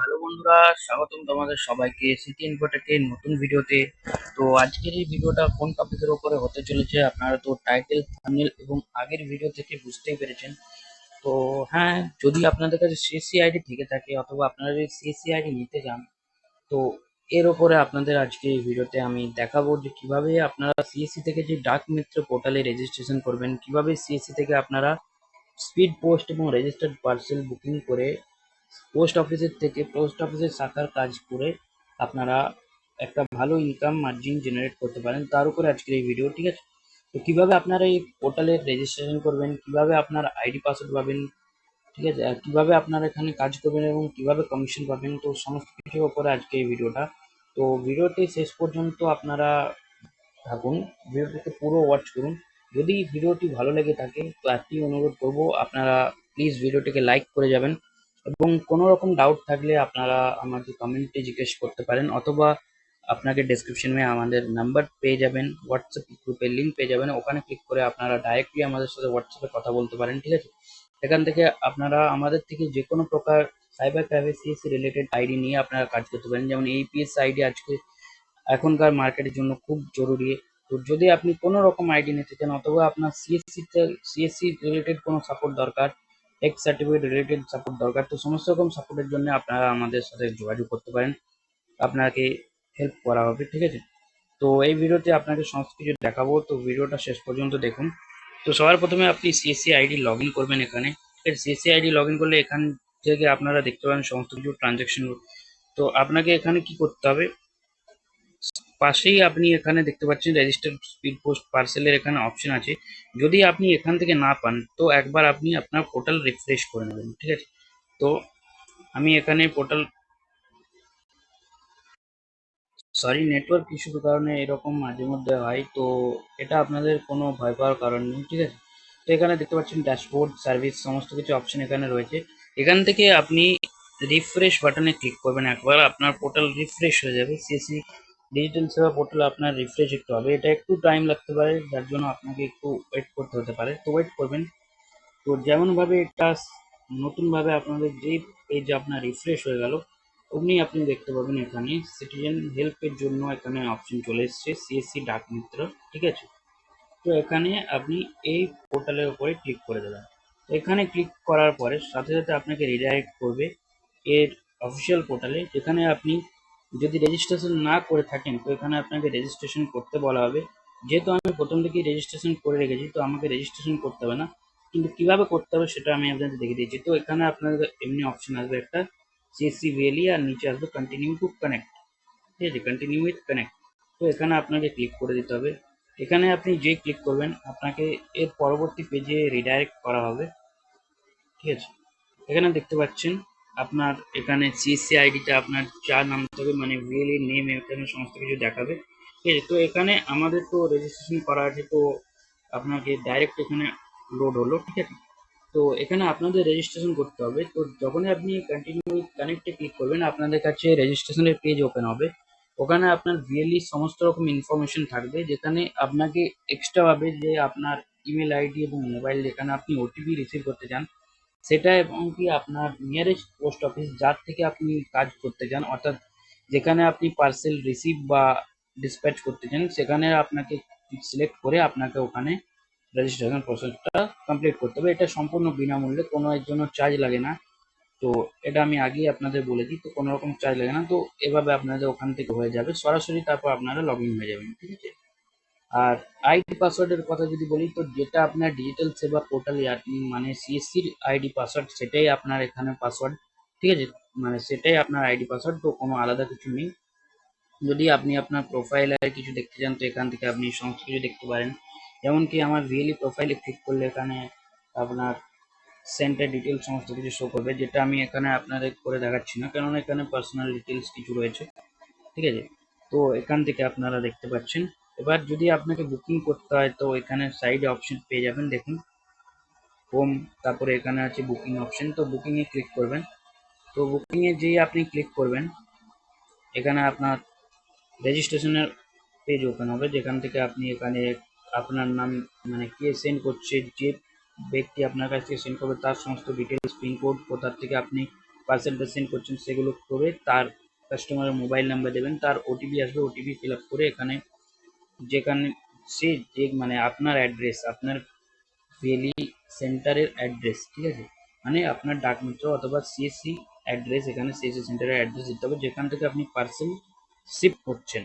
Hello বন্ধুরা, স্বাগতম তোমাদের সবাইকে সিটি ইনফোটেকের নতুন ভিডিওতে। তো আজকের এই ভিডিওটা কোন টপিকের উপরে হতে চলেছে আপনারা তো টাইটেল থাম্বনেল এবং আগের ভিডিও থেকে বুঝতেই পেরেছেন। তো হ্যাঁ যদি আপনাদের কাছে সিএসসি আইডি থেকে থাকে অথবা আপনারা যদি সিএসসি আইডি নিতে চান, তো এর ওপরে আপনাদের আজকে এই ভিডিওতে আমি দেখাবো যে কীভাবে আপনারা সিএসসি থেকে যে ডাক মিত্র পোর্টালে রেজিস্ট্রেশন করবেন, কীভাবে সিএসসি থেকে আপনারা স্পিড পোস্ট এবং রেজিস্টার্ড পার্সেল বুকিং করে পোস্ট অফিসের থেকে পোস্ট অফিসের শাখার কাজ করে আপনারা একটা ভালো ইনকাম মার্জিন জেনারেট করতে পারেন। তার উপরে আজকের এই ভিডিও ঠিক আছে? তো কীভাবে আপনারা এই পোর্টালে রেজিস্ট্রেশন করবেন, কীভাবে আপনার আইডি পাসওয়ার্ড পাবেন, ঠিক আছে? আর কীভাবে আপনারা এখানে কাজ করবেন এবং কীভাবে কমিশন পাবেন, তো সমস্ত কিছুর উপরে আজকে এই ভিডিওটা তো ভিডিওটি শেষ পর্যন্ত আপনারা থাকুন ভিডিওটিকে পুরো ওয়াচ করুন। যদি ভিডিওটি ভালো লেগে থাকে, তো একটি অনুরোধ করব, আপনারা প্লিজ ভিডিওটিকে লাইক করে যাবেন। এবং কোনো রকম ডাউট থাকলে আপনারা আমাকে কমেন্টে জিজ্ঞেস করতে পারেন অথবা আপনাকে ডেসক্রিপশনে আমাদের নাম্বার পেয়ে যাবেন হোয়াটসঅ্যাপ গ্রুপের লিঙ্ক পেয়ে যাবেন, ওখানে ক্লিক করে আপনারা ডাইরেক্টলি আমাদের সাথে হোয়াটসঅ্যাপে কথা বলতে পারেন, ঠিক আছে? এখান থেকে আপনারা আমাদের থেকে যে কোনো প্রকার সাইবার প্রাইভেসি রিলেটেড আইডি নিয়ে আপনারা কাজ করতে পারেন, যেমন এইপিএস আইডি আজকে এখনকার মার্কেটের জন্য খুব জরুরি। তো যদি আপনি কোনো রকম আইডি নিতে চান অথবা আপনার সিএসসি সিএসসি রিলেটেড কোনো সাপোর্ট দরকার এক্স সার্টিফিকেট রিলেটেড সাপোর্ট দরকার। তো সমস্ত রকম সাপোর্টের জন্য আপনারা আমাদের সাথে যোগাযোগ করতে পারেন। আপনাকে হেল্প করা হবে, ঠিক আছে? তো এই ভিডিওতে আপনাকে সমস্ত কিছু দেখাবো। তো ভিডিওটা শেষ পর্যন্ত দেখুন। তো সবার প্রথমে আপনি সিএসসি আইডি লগ করবেন এখানে। সিএসসি আইডি লগ করলে এখান থেকে আপনারা দেখতে পাবেন সমস্ত কিছু ট্রানজ্যাকশন তো আপনাকে এখানে কি করতে হবে? পাশেই আপনি এখানে দেখতে পাচ্ছেন রেজিস্টার্ড স্পিড পোস্ট পার্সেলের এখানে অপশন আছে। যদি আপনি এখান থেকে না পান, তো একবার আপনি আপনার পোর্টাল রিফ্রেশ করে নেবেন, ঠিক আছে? তো আমি এখানে পোর্টাল সরি নেটওয়ার্ক ইস্যুর কারণে এরকম মাঝে মধ্যে হয়, তো এটা আপনাদের কোনো ভয় পাওয়ার কারণ নেই, ঠিক আছে? তো এখানে দেখতে পাচ্ছেন ড্যাশবোর্ড সার্ভিস সমস্ত কিছু অপশন এখানে রয়েছে। এখান থেকে আপনি রিফ্রেশ বাটনে ক্লিক করবেন, একবার আপনার পোর্টাল রিফ্রেশ হয়ে যাবে সিএসি ডিজিটাল সেবা পোর্টাল আপনার রিফ্রেশ একটু হবে। এটা একটু টাইম লাগতে পারে, যার জন্য আপনাকে একটু ওয়েট করতে হতে পারে। তো ওয়েট করবেন। তো যেমনভাবে এটা নতুনভাবে আপনাদের যে পেজ আপনার রিফ্রেশ হয়ে গেল, অমনি আপনি দেখতে পাবেন এখানে সিটিজেন হেল্পের জন্য এখানে অপশন চলে এসছে সিএসসি ডাক মিত্র, ঠিক আছে? তো এখানে আপনি এই পোর্টালের উপরে ক্লিক করে দেবেন। এখানে ক্লিক করার পরে সাথে সাথে আপনাকে রিডাইরেক্ট করবে এর অফিসিয়াল পোর্টালে যেখানে আপনি যদি রেজিস্ট্রেশন না করে থাকেন, তো এখানে আপনাকে রেজিস্ট্রেশন করতে বলা হবে। যেহেতু আমি প্রথম থেকেই রেজিস্ট্রেশন করে রেখেছি, তো আমাকে রেজিস্ট্রেশন করতে হবে না। কিন্তু কীভাবে করতে হবে সেটা আমি আপনাদের দেখে দিয়েছি তো এখানে আপনাদের এমনি অপশন আসবে একটা সিএসসি ভিএলই আর নিচে আসবে কন্টিনিউ টু কানেক্ট ঠিক আছে কন্টিনিউ উইথ কানেক্ট তো এখানে আপনাকে ক্লিক করে দিতে হবে। এখানে আপনি যে ক্লিক করবেন, আপনাকে এর পরবর্তী পেজে রিডাইরেক্ট করা হবে। ঠিক আছে? এখানে দেখতে পাচ্ছেন আপনার এখানে সিএসসি আইডিটা আপনার যা নামতে হবে মানে ভিএলই নেম এখানে সমস্ত কিছু দেখাবে। ঠিক আছে, তো এখানে আমাদের তো রেজিস্ট্রেশন করা আছে, তো আপনাকে ডাইরেক্ট এখানে লোড হলো, ঠিক আছে? তো এখানে আপনাদের রেজিস্ট্রেশন করতে হবে, তো যখনই আপনি কন্টিনিউ কানেক্টে ক্লিক করবেন, আপনাদের কাছে রেজিস্ট্রেশনের পেজ ওপেন হবে। ওখানে আপনার ভিএলই সমস্ত রকম ইনফরমেশন থাকবে, যেখানে আপনাকে এক্সট্রাভাবে যে আপনার ইমেল আইডি এবং মোবাইল যেখানে আপনি ওটিপি রিসিভ করতে চান সেটা এবং কি আপনার নিয়ারেস্ট পোস্ট অফিস যার থেকে আপনি কাজ করতে চান, অর্থাৎ যেখানে আপনি পার্সেল রিসিভ বা ডিসপ্যাচ করতে চান, সেখানে আপনাকে সিলেক্ট করে আপনাকে ওখানে রেজিস্ট্রেশন প্রসেসটা কমপ্লিট করতে হবে। এটা সম্পূর্ণ বিনামূল্যে, কোনো এর জন্য চার্জ লাগে না। তো এটা আমি আগেই আপনাদের বলে দিই তো কোনো রকম চার্জ লাগে না। তো এভাবে আপনাদের ওখান থেকে হয়ে যাবে। সরাসরি তারপর আপনারা লগ হয়ে যাবেন, ঠিক আছে? আর আইডি পাসওয়ার্ডের কথা যদি বলি, তো যেটা আপনার ডিজিটাল সেবা পোর্টালে মানে সিএসসির আইডি পাসওয়ার্ড সেটাই আপনার এখানে পাসওয়ার্ড ঠিক আছে? মানে সেটাই আপনার আইডি পাসওয়ার্ড তো কোনো আলাদা কিছু নেই। যদি আপনি আপনার প্রোফাইলে কিছু দেখতে চান, তো এখান থেকে আপনি সমস্ত কিছু দেখতে পারেন। যেমন কি আমার ভিএলই প্রোফাইলে ক্লিক করলে এখানে আপনার সেন্টার ডিটেলস সমস্ত কিছু শো করবে, যেটা আমি এখানে আপনাদের করে দেখাচ্ছি না, কেননা এখানে পার্সোনাল ডিটেলস কিছু রয়েছে, ঠিক আছে? তো এখান থেকে আপনারা দেখতে পাচ্ছেন। এবার যদি আপনাকে বুকিং করতে হয়, তো এখানে সাইডে অপশন পেয়ে যাবেন, দেখুন। হোম তারপরে এখানে আছে বুকিং অপশন তো বুকিংয়ে ক্লিক করবেন। তো বুকিংয়ে যেই আপনি ক্লিক করবেন, এখানে আপনার রেজিস্ট্রেশনের পেজ ওপেন হবে, যেখান থেকে আপনি এখানে আপনার নাম মানে কে সেন্ড করছে, যে ব্যক্তি আপনার কাছ থেকে সেন্ড করবে, তার সমস্ত ডিটেলস পিনকোড কোথার থেকে আপনি পার্সেলটা সেন্ড করছেন, সেগুলো করে তার কাস্টমারের মোবাইল নাম্বার দেবেন, তার ওটিপি আসবে ওটিপি ফিল আপ করে এখানে যেখানে সে যে মানে আপনার অ্যাড্রেস আপনার ভ্যালি সেন্টারের অ্যাড্রেস ঠিক আছে? মানে আপনার ডাক মিত্র অথবা সিএসসি অ্যাড্রেস এখানে সিএসসি সেন্টারের অ্যাড্রেস দিতে হবে, যেখান থেকে আপনি পার্সেল শিফট করছেন।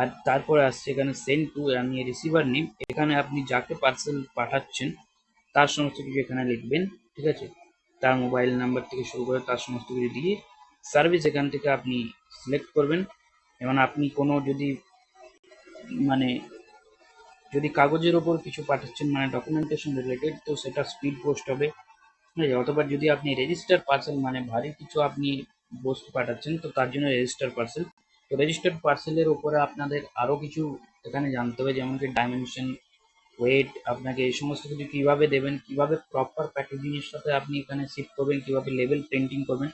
আর তারপরে আসছে এখানে সেন্ড টু আমি রিসিভার নেম এখানে আপনি যাকে পার্সেল পাঠাচ্ছেন, তার সমস্ত কিছু এখানে লিখবেন, ঠিক আছে? তার মোবাইল নাম্বার থেকে শুরু করে তার সমস্ত কিছু দিয়ে সার্ভিস এখান থেকে আপনি সিলেক্ট করবেন। এবং আপনি কোনো যদি মানে যদি কাগজের ওপর কিছু পাঠাচ্ছেন মানে ডকুমেন্টেশন রিলেটেড তো সেটা স্পিড পোস্ট হবে। ঠিক আছে? অথবা যদি আপনি রেজিস্টার পার্সেল মানে ভারী কিছু আপনি বস্তু পাঠাচ্ছেন, তো তার জন্য রেজিস্টার পার্সেল তো রেজিস্টার্ড পার্সেলের উপরে আপনাদের আরও কিছু এখানে জানতে হবে, যেমন কি ডাইমেনশন ওয়েট আপনাকে এই সমস্ত কিছু কীভাবে দেবেন, কীভাবে প্রপার প্যাকেজিংয়ের সাথে আপনি এখানে শিফট করবেন, কীভাবে লেভেল প্রিন্টিং করবেন।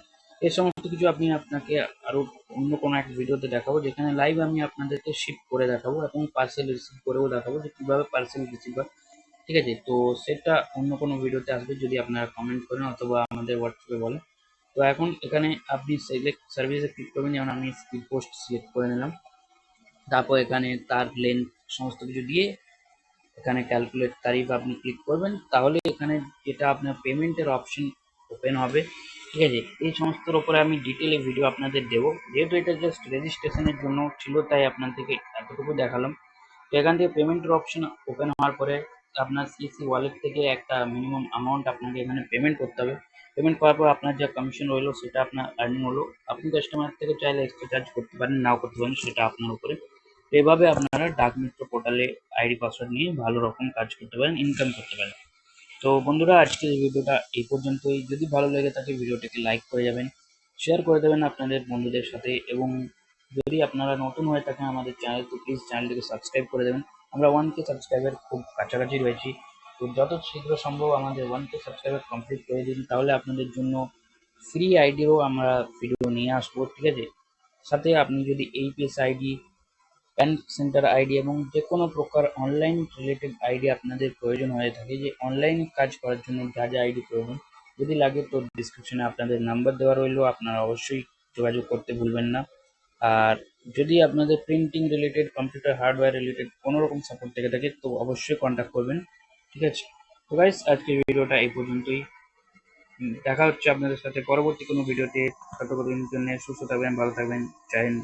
এই সমস্ত কিছু আপনি আপনাকে আরও অন্য কোনো এক ভিডিওতে দেখাবো, যেখানে লাইভ আমি আপনাদেরকে শিফট করে দেখাবো এবং পার্সেল রিসিভ করেও দেখাবো যে কীভাবে পার্সেল রিসিভ হয়। ঠিক আছে? তো সেটা অন্য কোনো ভিডিওতে আসবে যদি আপনারা কমেন্ট করেন অথবা আমাদের হোয়াটসঅ্যাপে বলেন। তো এখন এখানে আপনি সিলেক্ট সার্ভিসে ক্লিক করবেন, যেমন আমি স্পিড পোস্ট সিলেক্ট করে নিলাম। তারপর এখানে তার লেন্থ সমস্ত কিছু দিয়ে এখানে ক্যালকুলেট তারিফ আপনি ক্লিক করবেন, তাহলে এখানে যেটা আপনার পেমেন্টের অপশন ওপেন হবে ঠিক আছে? এই সমস্তর ওপরে আমি ডিটেলে ভিডিও আপনাদের দেবো। যেহেতু এটা জাস্ট রেজিস্ট্রেশনের জন্য ছিল, তাই আপনাদেরকে এতটুকু দেখালাম। তো এখান থেকে পেমেন্টের অপশন ওপেন হওয়ার পরে আপনার সিসি ওয়ালেট থেকে একটা মিনিমাম অ্যামাউন্ট আপনাকে এখানে পেমেন্ট করতে হবে। পেমেন্ট করার পর আপনার যা কমিশন রইল, সেটা আপনার আর্নিং হলো। আপনি কাস্টমার থেকে চাইলে এক্সট্রা চার্জ করতে পারেন, নাও করতে পারেন, সেটা আপনার উপরে। তো এভাবে আপনারা ডাক মিত্র পোর্টালে আইডি পাসওয়ার্ড নিয়ে ভালো রকম কাজ করতে পারেন ইনকাম করতে পারেন। তো বন্ধুরা আজকের এই ভিডিওটা এই পর্যন্তই। যদি ভালো লেগে থাকে ভিডিওটিকে লাইক করে যাবেন শেয়ার করে দেবেন আপনাদের বন্ধুদের সাথে এবং যদি আপনারা নতুন হয়ে থাকেন আমাদের চ্যানেল তো প্লিজ চ্যানেলটিকে সাবস্ক্রাইব করে দেবেন। আমরা ওয়ান কে সাবস্ক্রাইবার খুব কাছাকাছি রয়েছি। তো যত শীঘ্র সম্ভব আমাদের ওয়ান কে সাবস্ক্রাইবার কমপ্লিট করে দিন, তাহলে আপনাদের জন্য ফ্রি আইডিও আমরা ভিডিও নিয়ে আসব, ঠিক আছে? সাথে আপনি যদি AEPS ID PAN centre ID এবং যে কোনো প্রকার অনলাইন রিলেটেড আইডি আপনাদের প্রয়োজন হয়ে থাকে, যে অনলাইন কাজ করার জন্য যা যা আইডি প্রয়োজন, যদি লাগে তো ডিসক্রিপশনে আপনাদের নাম্বার দেওয়া রইল, আপনারা অবশ্যই যোগাযোগ করতে ভুলবেন না। আর যদি আপনাদের printing related computer hardware related কোনো রকম সাপোর্ট থেকে থাকে, তো অবশ্যই কন্ট্যাক্ট করবেন। ঠিক আছে? তো গাইস আজকের ভিডিওটা এই পর্যন্তই। দেখা হচ্ছে আপনাদের সাথে পরবর্তী কোনো ভিডিওতে ততক্ষণের জন্য সুস্থ থাকবেন, ভালো থাকবেন। জয় হিন্দ